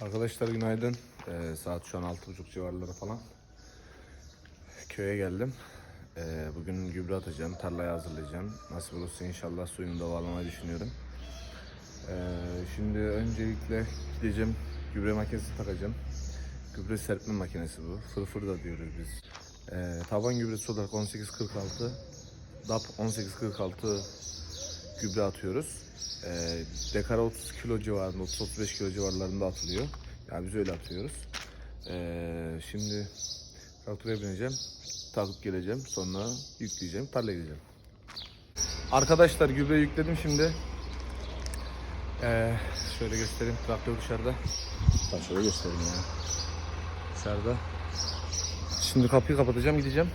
Arkadaşlar günaydın. Ee, saat şu an 6.30 civarları falan. Köye geldim. Ee, bugün gübre atacağım, tarlayı hazırlayacağım. Nasip olursa inşallah suyunu da bağlamayı düşünüyorum. Ee, şimdi öncelikle gideceğim, gübre makinesi takacağım. Gübre serpme makinesi bu. Fırfır da diyoruz biz. Ee, taban gübresi olarak 1846, DAP 1846 gübre atıyoruz. Ee, dekara 30 kilo civarında, 30-35 kilo civarlarında atılıyor. Yani biz öyle atıyoruz. Ee, şimdi traktöre bineceğim, takıp geleceğim, sonra yükleyeceğim, tarlaya gideceğim. Arkadaşlar gübre yükledim şimdi. Ee, şöyle göstereyim, traktör dışarıda. Bak şöyle göstereyim ya. Dışarıda. Şimdi kapıyı kapatacağım, gideceğim.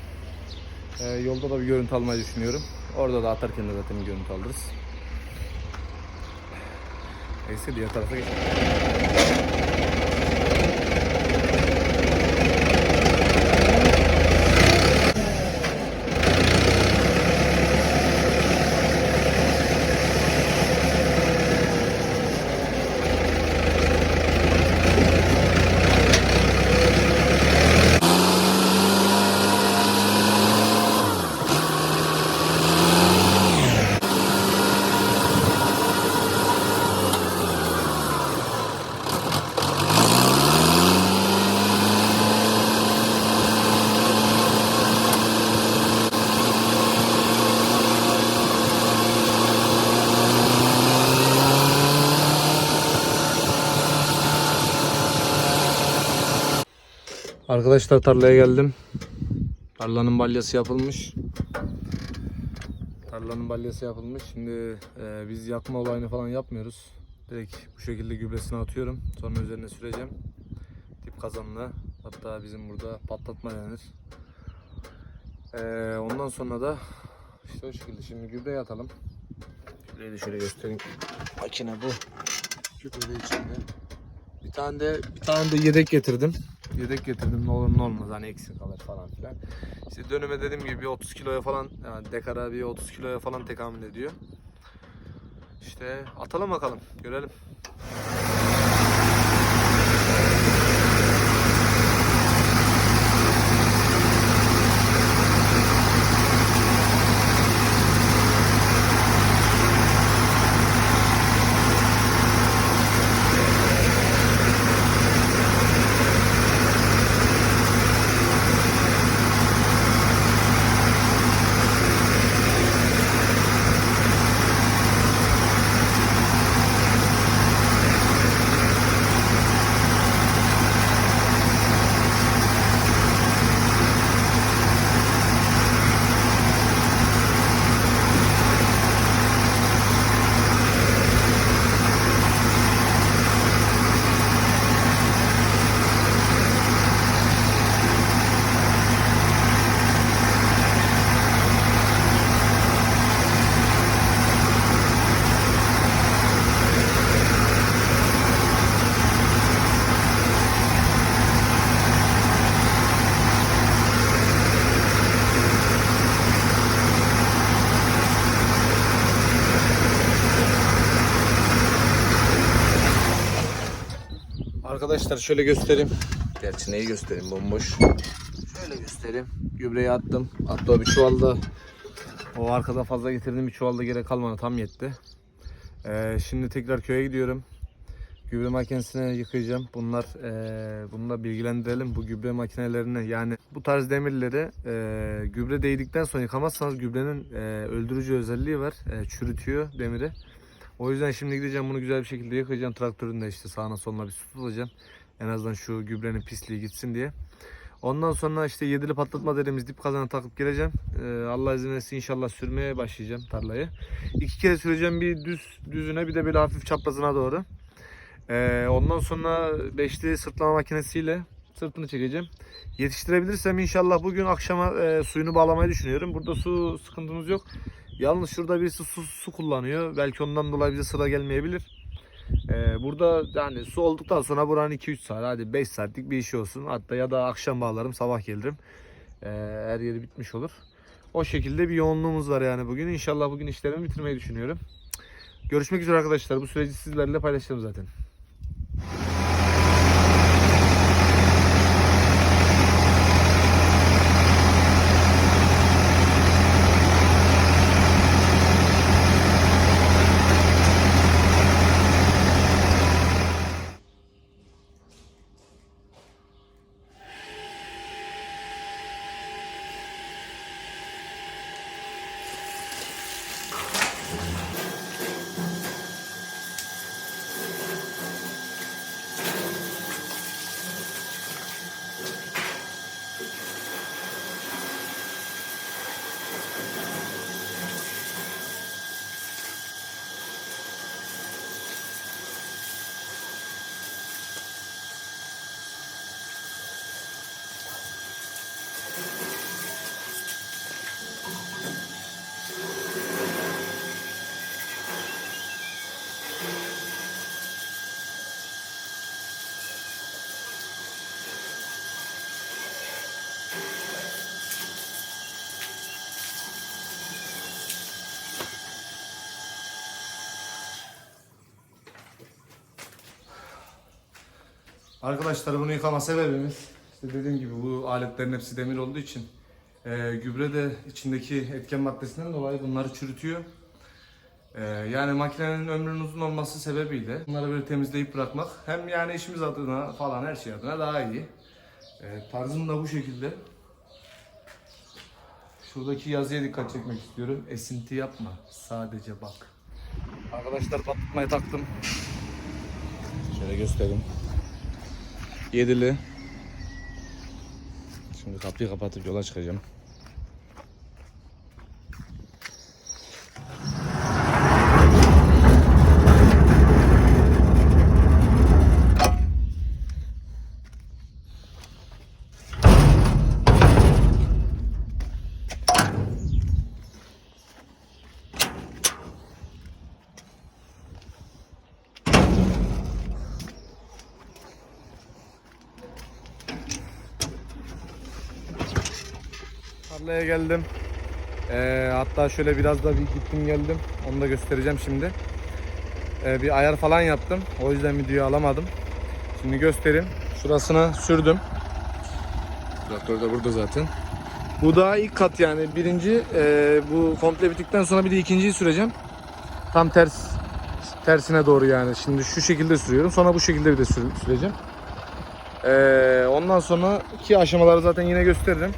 Ee, yolda da bir görüntü almayı düşünüyorum. Orada da atarken de zaten bir görüntü alırız. Neyse diğer tarafa geçelim. Arkadaşlar tarlaya geldim. Tarlanın balyası yapılmış. Tarlanın balyası yapılmış. Şimdi e, biz yakma olayını falan yapmıyoruz. Direkt bu şekilde gübresini atıyorum. Sonra üzerine süreceğim. Dip kazanla. Hatta bizim burada patlatma denir. E, ondan sonra da işte o şekilde. Şimdi gübreyi atalım. Gübreyi de şöyle göstereyim. Makine bu. Gübre de içinde. Bir tane de bir tane de yedek getirdim. Yedek getirdim ne olur ne olmaz hani eksik kalır falan filan. İşte dönüme dediğim gibi bir 30 kiloya falan yani dekara bir 30 kiloya falan tekamül ediyor. İşte atalım bakalım görelim. Arkadaşlar şöyle göstereyim. Gerçi neyi göstereyim bomboş. Şöyle göstereyim. Gübreyi attım. Hatta bir çuvalda o arkada fazla getirdim bir çuvalda gerek kalmadı tam yetti. Ee, şimdi tekrar köye gidiyorum. Gübre makinesine yıkayacağım. Bunlar e, bunu da bilgilendirelim. Bu gübre makinelerini yani bu tarz demirleri e, gübre değdikten sonra yıkamazsanız gübrenin e, öldürücü özelliği var. E, çürütüyor demiri. O yüzden şimdi gideceğim bunu güzel bir şekilde yıkayacağım. Traktörün de işte sağına soluna bir su tutacağım. En azından şu gübrenin pisliği gitsin diye. Ondan sonra işte yedili patlatma dediğimiz dip kazana takıp geleceğim. Ee, Allah izin verirse inşallah sürmeye başlayacağım tarlayı. İki kere süreceğim bir düz düzüne bir de böyle hafif çaprazına doğru. Ee, ondan sonra beşli sırtlama makinesiyle sırtını çekeceğim. Yetiştirebilirsem inşallah bugün akşama e, suyunu bağlamayı düşünüyorum. Burada su sıkıntımız yok. Yalnız şurada birisi su, su kullanıyor. Belki ondan dolayı bize sıra gelmeyebilir. Ee, burada yani su olduktan sonra buranın 2-3 saat hadi 5 saatlik bir işi olsun. Hatta ya da akşam bağlarım sabah gelirim. Ee, her yeri bitmiş olur. O şekilde bir yoğunluğumuz var yani bugün. İnşallah bugün işlerimi bitirmeyi düşünüyorum. Görüşmek üzere arkadaşlar. Bu süreci sizlerle paylaşacağım zaten. Arkadaşlar bunu yıkama sebebimiz işte dediğim gibi bu aletlerin hepsi demir olduğu için e, gübre de içindeki etken maddesinden dolayı bunları çürütüyor. E, yani makinenin ömrünün uzun olması sebebiyle bunları böyle temizleyip bırakmak hem yani işimiz adına falan her şey adına daha iyi. E, tarzım da bu şekilde. Şuradaki yazıya dikkat çekmek istiyorum. Esinti yapma. Sadece bak. Arkadaşlar patlatmayı taktım. Şöyle göstereyim. Yedili. Şimdi kapıyı kapatıp yola çıkacağım. Tarlaya geldim. Ee, hatta şöyle biraz da bir gittim geldim. Onu da göstereceğim şimdi. Ee, bir ayar falan yaptım. O yüzden videoyu alamadım. Şimdi göstereyim. Şurasına sürdüm. Traktör de burada zaten. Bu daha ilk kat yani. Birinci e, bu komple bittikten sonra bir de ikinciyi süreceğim. Tam ters tersine doğru yani. Şimdi şu şekilde sürüyorum. Sonra bu şekilde bir de sür- süreceğim. Ee, ondan sonraki aşamaları zaten yine gösteririm.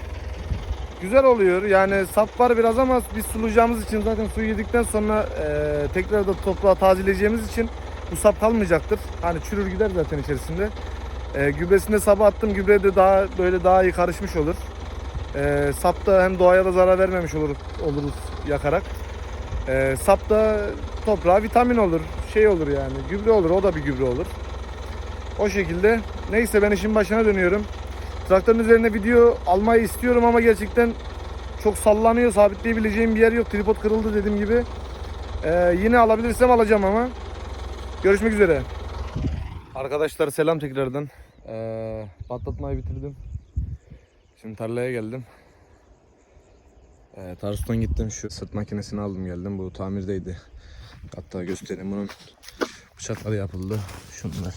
Güzel oluyor. Yani sap var biraz ama biz sulayacağımız için zaten suyu yedikten sonra e, tekrar da toprağa tazeleyeceğimiz için bu sap kalmayacaktır. Hani çürür gider zaten içerisinde. E, gübresinde sabah attım. Gübre de daha böyle daha iyi karışmış olur. E, sap da hem doğaya da zarar vermemiş olur, oluruz yakarak. E, sap da toprağa vitamin olur. Şey olur yani. Gübre olur. O da bir gübre olur. O şekilde. Neyse ben işin başına dönüyorum. Traktörün üzerine video almayı istiyorum ama gerçekten çok sallanıyor. Sabitleyebileceğim bir yer yok. Tripod kırıldı dediğim gibi. Ee, yine alabilirsem alacağım ama. Görüşmek üzere. Arkadaşlar selam tekrardan. Ee, patlatmayı bitirdim. Şimdi tarlaya geldim. Ee, Tarsus'tan gittim. Şu sırt makinesini aldım geldim. Bu tamirdeydi. Hatta göstereyim bunun bıçakları yapıldı. Şunlar.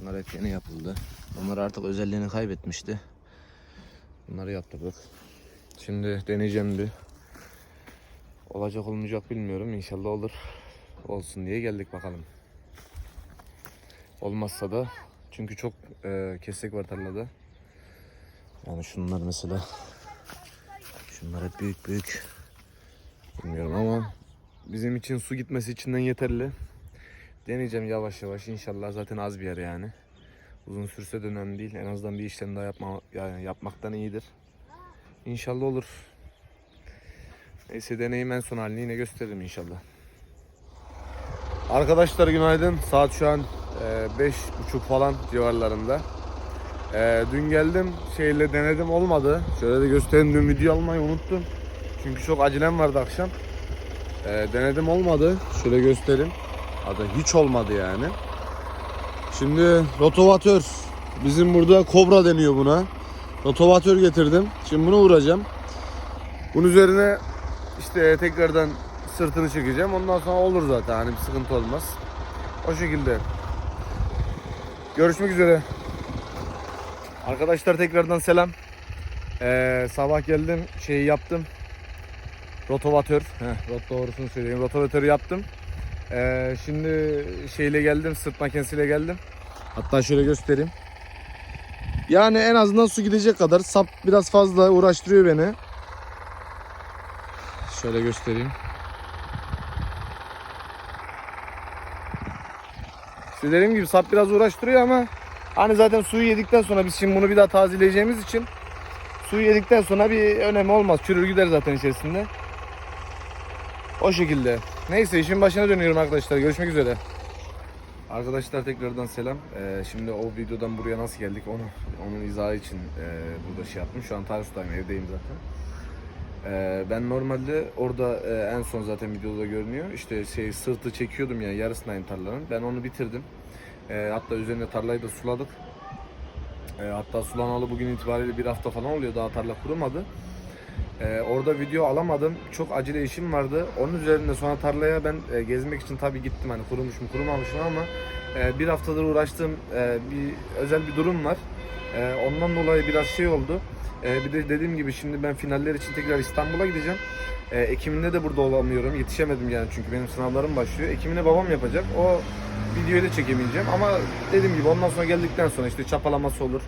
Bunlar hep yeni yapıldı. Bunlar artık özelliğini kaybetmişti. Bunları yaptırdık. Şimdi deneyeceğim bir. Olacak olmayacak bilmiyorum. İnşallah olur. Olsun diye geldik bakalım. Olmazsa da çünkü çok e, kesek var tarlada. Yani şunlar mesela. Şunlar hep büyük büyük. Bilmiyorum ama bizim için su gitmesi içinden yeterli. Deneyeceğim yavaş yavaş inşallah zaten az bir yer yani. Uzun sürse de önemli değil. En azından bir işlem daha yapma, yani yapmaktan iyidir. İnşallah olur. Neyse deneyim en son halini yine gösteririm inşallah. Arkadaşlar günaydın. Saat şu an e, beş buçuk falan civarlarında. E, dün geldim şeyle denedim olmadı. Şöyle de göstereyim dün video almayı unuttum. Çünkü çok acelem vardı akşam. E, denedim olmadı. Şöyle göstereyim. Adı hiç olmadı yani. Şimdi rotovatör. Bizim burada kobra deniyor buna. Rotovatör getirdim. Şimdi bunu vuracağım. Bunun üzerine işte tekrardan sırtını çekeceğim. Ondan sonra olur zaten. Hani bir sıkıntı olmaz. O şekilde. Görüşmek üzere. Arkadaşlar tekrardan selam. Ee, sabah geldim. Şeyi yaptım. Rotovatör. Heh, doğrusunu söyleyeyim. Rotovatörü yaptım. Ee, şimdi şeyle geldim, sırt makinesiyle geldim. Hatta şöyle göstereyim. Yani en azından su gidecek kadar sap biraz fazla uğraştırıyor beni. Şöyle göstereyim. İşte dediğim gibi sap biraz uğraştırıyor ama hani zaten suyu yedikten sonra biz şimdi bunu bir daha tazeleyeceğimiz için suyu yedikten sonra bir önemi olmaz. Çürür gider zaten içerisinde. O şekilde. Neyse işin başına dönüyorum arkadaşlar. Görüşmek üzere. Arkadaşlar tekrardan selam. Ee, şimdi o videodan buraya nasıl geldik onu onun izahı için e, burada şey yaptım. Şu an Tarsus'tayım evdeyim zaten. Ee, ben normalde orada e, en son zaten videoda görünüyor. İşte şey sırtı çekiyordum yani yarısındayım tarlanın. Ben onu bitirdim. Ee, hatta üzerine tarlayı da suladık. Ee, hatta sulanalı bugün itibariyle bir hafta falan oluyor. Daha tarla kurumadı. Ee, orada video alamadım. Çok acele işim vardı. Onun üzerinde sonra tarlaya ben e, gezmek için tabii gittim. Hani kurumuş mu kurumamış mı ama e, bir haftadır uğraştığım e, bir özel bir durum var. E, ondan dolayı biraz şey oldu. E, bir de dediğim gibi şimdi ben finaller için tekrar İstanbul'a gideceğim. E, Ekim'inde de burada olamıyorum. Yetişemedim yani çünkü benim sınavlarım başlıyor. Ekim'inde babam yapacak. O videoyu da çekemeyeceğim ama dediğim gibi ondan sonra geldikten sonra işte çapalaması olur.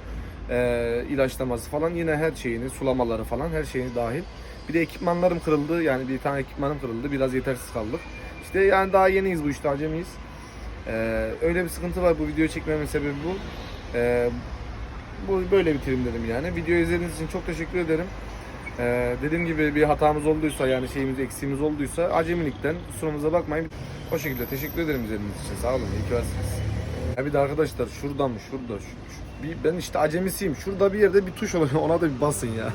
E, ilaçlaması falan yine her şeyini, sulamaları falan her şeyini dahil. Bir de ekipmanlarım kırıldı. Yani bir tane ekipmanım kırıldı. Biraz yetersiz kaldık. İşte yani daha yeniyiz bu işte acemiyiz. E, öyle bir sıkıntı var bu videoyu çekmemin sebebi bu. E, bu böyle bitireyim dedim yani. Videoyu izlediğiniz için çok teşekkür ederim. Ee, dediğim gibi bir hatamız olduysa yani şeyimiz eksiğimiz olduysa acemilikten kusurumuza bakmayın. O şekilde teşekkür ederim izlediğiniz için. Sağ olun. İyi ki varsınız. Ya bir de arkadaşlar şuradan şurada şu, şu- bir, ben işte acemisiyim. Şurada bir yerde bir tuş oluyor. Ona da bir basın ya.